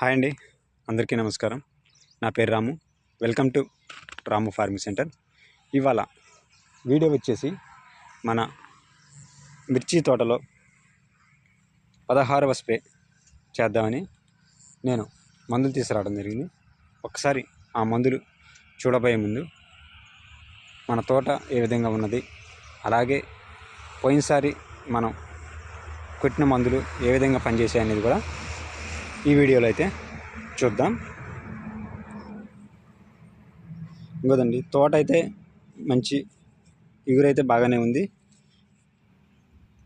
Hi అండి. అందరికీ నమస్కారం. నా పేరు Ramu. Welcome to Ramu farming centre. ఇవాళ వీడియో వచ్చేసి మన మిర్చి తోటలో పదహారవ స్ప్రే చేద్దామని నేను మందులు తీసుకురావడం జరిగింది. ఒకసారి ఆ మందులు చూడబోయే ముందు మన తోట ఏ విధంగా ఉన్నది అలాగే పోయినసారి మనం కొట్టిన మందులు ఏ విధంగా పనిచేసాయి అనేది కూడా ఈ వీడియోలో అయితే చూద్దాం. ఇంకోదండి తోట అయితే మంచి ఎగురైతే బాగానే ఉంది.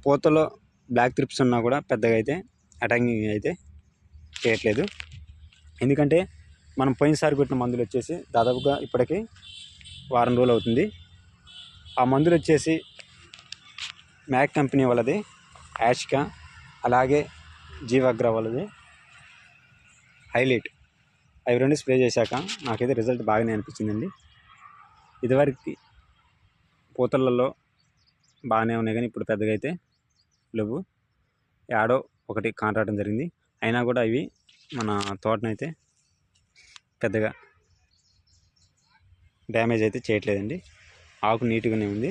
పూతలో బ్లాక్ త్రిప్స్ ఉన్నా కూడా పెద్దగా అయితే అటాకింగ్ అయితే చేయట్లేదు. ఎందుకంటే మనం పోయినసారి కొట్టిన మందులు వచ్చేసి దాదాపుగా ఇప్పటికి వారం రోజులు అవుతుంది. ఆ మందులు వచ్చేసి మ్యాక్ కంపెనీ వాళ్ళది యాష్కా అలాగే జీవాగ్రా వాళ్ళది. హైలైట్. అవి రెండు స్ప్రే చేశాక నాకైతే రిజల్ట్ బాగానే అనిపించిందండి. ఇదివరకు పూతలలో బాగానే ఉన్నాయి కానీ ఇప్పుడు పెద్దగా అయితే లేవు. యాడో ఒకటి కాంట్రాటం జరిగింది. అయినా కూడా అవి మన తోటనైతే పెద్దగా డ్యామేజ్ అయితే చేయట్లేదండి. ఆకు నీట్గానే ఉంది.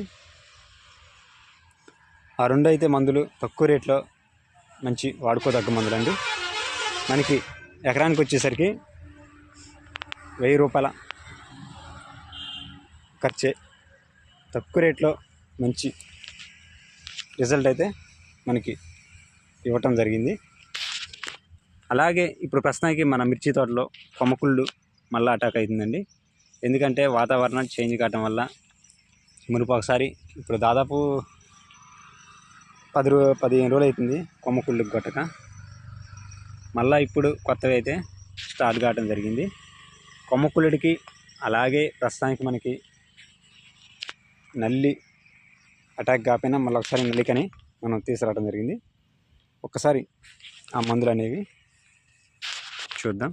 ఆ రెండు అయితే మందులు తక్కువ రేట్లో మంచి వాడుకోదగ్గ మందులండి. మనకి ఎకరానికి వచ్చేసరికి వెయ్యి రూపాయల ఖర్చే. తక్కువ రేట్లో మంచి రిజల్ట్ అయితే మనకి ఇవ్వటం జరిగింది. అలాగే ఇప్పుడు ప్రస్తుతానికి మన మిర్చి తోటలో కొమ్మకుళ్ళు మళ్ళీ అటాక్ అవుతుందండి ఎందుకంటే వాతావరణం చేంజ్ కావటం వల్ల మునుపు ఒకసారి ఇప్పుడు దాదాపు పది రో పదిహేను రోజులు అవుతుంది కొమ్మకుళ్ళకి గొట్టక. మళ్ళీ ఇప్పుడు కొత్తగా అయితే స్టార్ట్ కావడం జరిగింది. కొమ్మకుళ్ళడికి అలాగే ప్రస్తుతానికి మనకి నల్లి అటాక్ కాకపోయినా మళ్ళీ ఒకసారి నల్లికని మనం తీసుకురావడం జరిగింది. ఒక్కసారి ఆ మందులు అనేవి చూద్దాం.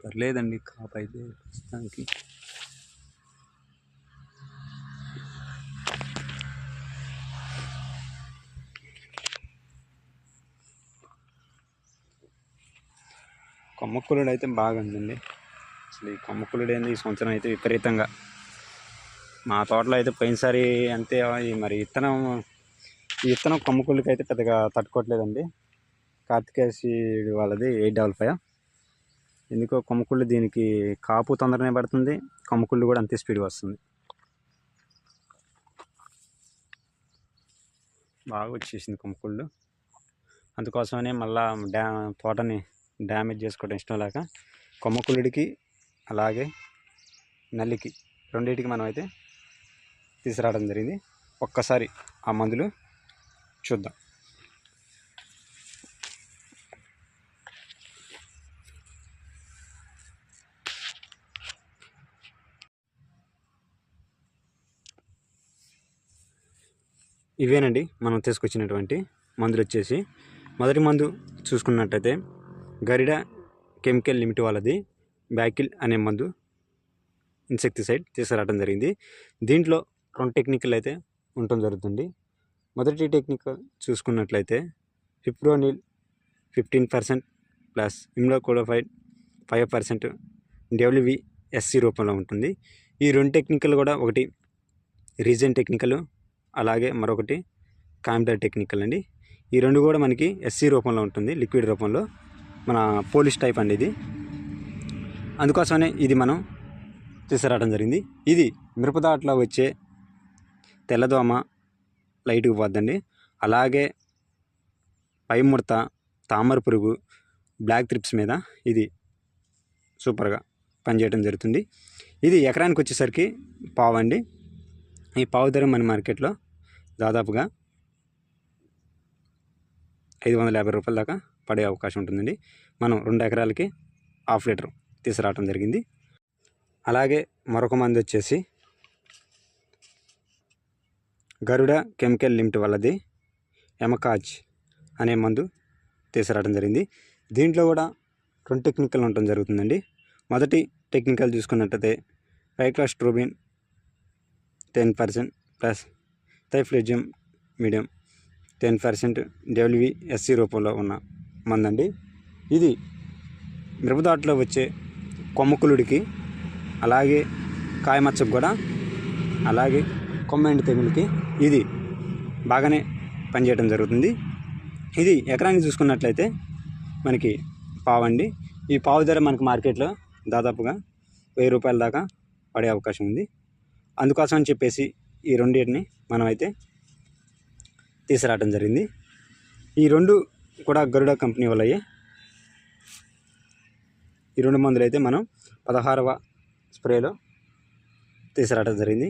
పర్లేదండి కాపు అయితే ప్రస్తుతానికి. కొమ్మక్కులుడు అయితే బాగా ఉందండి అసలు ఈ కొమ్మక్కులుడు ఏంది ఈ సంవత్సరం అయితే విపరీతంగా. మా తోటలో అయితే పోయినసారి అంతే ఈ మరి విత్తనం ఈ విత్తనం కొమ్మకుళ్ళకి అయితే పెద్దగా తట్టుకోవట్లేదండి. కార్తికేసి వాళ్ళది ఎయిట్ డబల్ ఫైవ్. ఎందుకో కొమ్మకుళ్ళు దీనికి కాపు తొందరనే పడుతుంది కొమ్మకుళ్ళు కూడా అంతే స్పీడ్ వస్తుంది. బాగా వచ్చేసింది కొమ్మకుళ్ళు. అందుకోసమనే మళ్ళా డ్యా తోటని డ్యామేజ్ చేసుకోవడం ఇష్టం లేక కొమ్మకుళ్ళుడికి అలాగే నల్లికి రెండింటికి మనం అయితే తీసుకురావడం జరిగింది. ఒక్కసారి ఆ మందులు చూద్దాం. ఇవేనండి మనం తీసుకొచ్చినటువంటి మందులు వచ్చేసి. మొదటి మందు చూసుకున్నట్టయితే గరిడ కెమికల్ లిమిట్ వాళ్ళది. బ్యాకిల్ అనే మందు ఇన్సెక్టిసైడ్ తీసుకురావడం జరిగింది. దీంట్లో రెండు టెక్నికల్ అయితే ఉండటం జరుగుతుంది. మొదటి టెక్నికల్ చూసుకున్నట్లయితే fipronil fifteen percent plus imidacloprid five percent WVSC రూపంలో ఉంటుంది. ఈ రెండు టెక్నికల్ కూడా ఒకటి రీజన్ టెక్నికల్ అలాగే మరొకటి కాంప్యూటర్ టెక్నికల్ అండి. ఈ రెండు కూడా మనకి ఎస్సీ రూపంలో ఉంటుంది లిక్విడ్ రూపంలో. మన పోలిష్ టైప్ అండి ఇది. అందుకోసమనే ఇది మనం తీసుకురావడం జరిగింది. ఇది మిరపదాట్లో వచ్చే తెల్లదోమ లైట్కి పోద్దండి. అలాగే పై ముడత తామర పురుగు బ్లాక్ త్రిప్స్ మీద ఇది సూపర్గా పనిచేయడం జరుగుతుంది. ఇది ఎకరానికి వచ్చేసరికి పావు అండి. ఈ పావు ధర మన మార్కెట్లో దాదాపుగా ఐదు వందల యాభై రూపాయల దాకా పడే అవకాశం ఉంటుందండి. మనం రెండు ఎకరాలకి హాఫ్ లీటర్ తీసుకురావటం జరిగింది. అలాగే మరొక మంది వచ్చేసి గరుడ కెమికల్ లిమిట్ వల్లది ఎమకాజ్ అనే మందు తీసుకురావడం జరిగింది. దీంట్లో కూడా రెండు టెక్నికల్ ఉండటం జరుగుతుందండి. మొదటి టెక్నికల్ చూసుకున్నట్టయితే pyraclostrobin ten percent plus thifluzamide medium ten percent WSC రూపంలో ఉన్న మందండి. ఇది మిరపదాట్లో వచ్చే కొమ్మకులుడికి అలాగే కాయమచ్చకు కూడా అలాగే కొమ్మెండి తెగులకి ఇది బాగానే పనిచేయడం జరుగుతుంది. ఇది ఎకరానికి చూసుకున్నట్లయితే మనకి పావు అండి ఈ పావు ధర మనకి మార్కెట్లో దాదాపుగా వెయ్యి రూపాయల దాకా పడే అవకాశం ఉంది. అందుకోసం అని చెప్పేసి ఈ రెండింటిని మనం అయితే తీసుకురావడం జరిగింది. ఈ రెండు కూడా గరుడ కంపెనీ వాళ్ళయే ఈ రెండు మందులు అయితే మనం పదహారవ స్ప్రేలో తీసుకురావడం జరిగింది.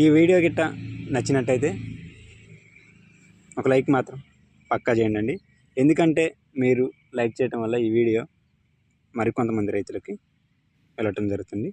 ఈ వీడియో గిట్ట నచ్చినట్టయితే ఒక లైక్ మాత్రం పక్కా చేయండి ఎందుకంటే మీరు లైక్ చేయడం వల్ల ఈ వీడియో మరికొంతమంది రైతులకి వెళ్ళటం జరుగుతుంది.